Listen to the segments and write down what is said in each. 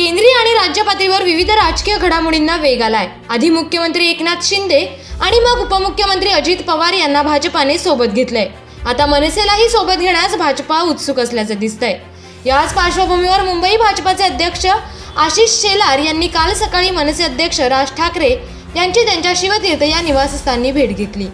केंद्रीय आणि राज्य पातळीवर विविध राजकीय घडामोडींना वेग आलाय. आधी मुख्यमंत्री एकनाथ शिंदे आणि मग उपमुख्यमंत्री अजित पवार यांना भाजपाने सोबत घेतलंय. आता मनसेलाही सोबत घेण्यास भाजपा उत्सुक असल्याचं दिसतंय. याच पार्श्वभूमीवर मुंबई भाजपाचे अध्यक्ष आशिष शेलार यांनी काल सकाळी मनसे अध्यक्ष राज ठाकरे यांची त्यांच्या शिवतीर्थ या निवासस्थानी भेट घेतली.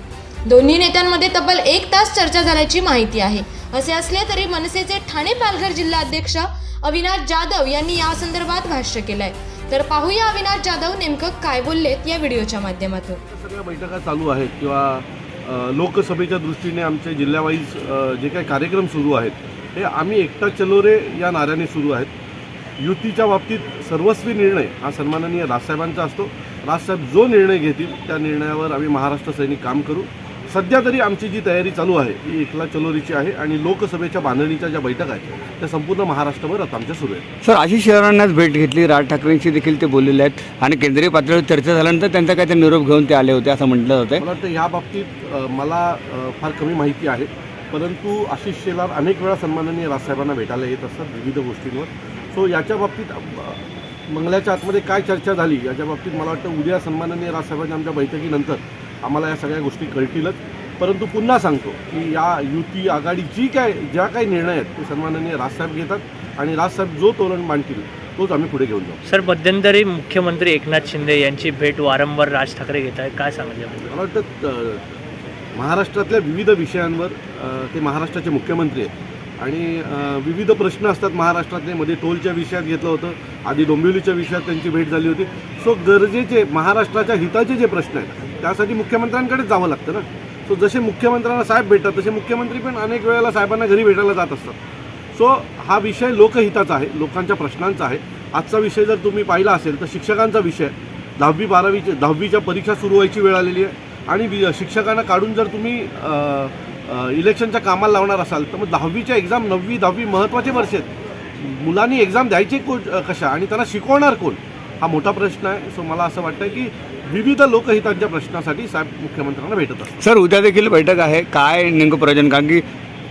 दोन्ही नेत्यांमध्ये तब्बल एक तास चर्चा झाल्याची माहिती आहे. असे असले तरी मनसेचे ठाणे पालघर जिल्हा अध्यक्ष अविनाश जाधव यांनी या संदर्भात भाष्य केलंय. तर पाहूया अविनाश जाधव नेमकं काय बोललेत या व्हिडिओच्या माध्यमातून. सगळ्या बैठका चालू आहेत किंवा लोकसभेच्या दृष्टीने आमचे जिल्ह्यावाईज जे काही कार्यक्रम सुरू आहेत हे आम्ही एकटा चलो रे या नाऱ्याने सुरू आहेत. युतीच्या बाबतीत सर्वस्वी निर्णय हा सन्माननीय राजसाहेबांचा असतो. राजसाहेब जो निर्णय घेतील त्या निर्णयावर आम्ही महाराष्ट्र सैनिक काम करू. सध्या तरी आमची जी तयारी चालू आहे ती एकला चलोरीची आहे आणि लोकसभेच्या बांधणीच्या ज्या बैठका आहेत त्या संपूर्ण महाराष्ट्रभर आता आमच्या सुरू आहेत. सर आशिष शेलारांनाच भेट घेतली. राज ठाकरेंशी देखील ते बोललेले आहेत. आणि केंद्रीय पातळीवर चर्चा झाल्यानंतर त्यांचा काय ते निरोप घेऊन ते आले होते असं म्हटलं जातं मला वाटतं ह्या बाबतीत मला फार कमी माहिती आहे. परंतु आशिष शेलार अनेक वेळा सन्माननीय राजसाहेबांना भेटायला येत असतात विविध गोष्टींवर. सो याच्या बाबतीत मंगल्याच्या आतमध्ये काय चर्चा झाली याच्या बाबतीत मला वाटतं उद्या सन्माननीय राजसाहेबांच्या आमच्या बैठकीनंतर आम्हाला या सगळ्या गोष्टी कळतीलच. परंतु पुन्हा सांगतो की या युती आघाडी जी काय ज्या काही निर्णय आहेत ते सन्माननीय राजसाहेब घेतात आणि राजसाहेब जो तोरण मांडतील तोच आम्ही पुढे घेऊन जाऊ. सर मध्यंतरी मुख्यमंत्री एकनाथ शिंदे यांची भेट वारंवार राज ठाकरे घेत आहेत. काय याबद्दल? मला वाटतं महाराष्ट्रातल्या विविध विषयांवर ते महाराष्ट्राचे मुख्यमंत्री आहेत. आणि विविध प्रश्न असतात महाराष्ट्रातले. मध्ये टोलच्या विषयात घेतलं होतं. आधी डोंबिवलीच्या विषयात त्यांची भेट झाली होती. सो गरजेचे महाराष्ट्राच्या हिताचे जे प्रश्न आहेत त्यासाठी मुख्यमंत्र्यांकडेच जावं लागतं ना. सो जसे मुख्यमंत्र्यांना साहेब भेटतात तसे मुख्यमंत्री पण अनेक वेळेला साहेबांना घरी भेटायला जात असतात. सो हा विषय लोकहिताचा आहे लोकांच्या प्रश्नांचा आहे. आजचा विषय जर तुम्ही पाहिला असेल तर शिक्षकांचा विषय दहावी बारावीची दहावीच्या परीक्षा सुरू व्हायची वेळ आलेली आहे. आणि वि- शिक्षकांना काढून जर तुम्ही इलेक्शनच्या कामाला लावणार असाल तर मग दहावीच्या एक्झाम नववी दहावी महत्त्वाचे वर्ष आहेत. मुलांनी एक्झाम द्यायचे को कशा? आणि त्यांना शिकवणार कोण? हा मोठा प्रश्न आहे. सो मला असं वाटतं की विविध लोकहितांच्या प्रश्नासाठी साहेब मुख्यमंत्र्यांना भेटत असतात. सर उद्या देखील बैठक आहे. काय नेमकं प्रयोजन? कारण की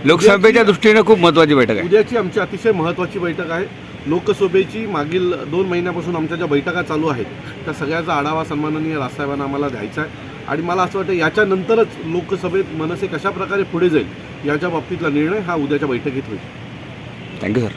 लोकसभेच्या दृष्टीने खूप महत्त्वाची बैठक आहे. उद्याची आमची अतिशय महत्त्वाची बैठक आहे. लोकसभेची मागील दोन महिन्यापासून आमच्या ज्या बैठका चालू आहेत त्या सगळ्याचा आढावा सन्माननीय राजसाहेबांना आम्हाला द्यायचा आहे. आणि मला असं वाटतं याच्यानंतरच लोकसभेत मनसे कशा प्रकारे पुढे जाईल याच्या बाबतीतला निर्णय हा उद्याच्या बैठकीत होईल. Thank you sir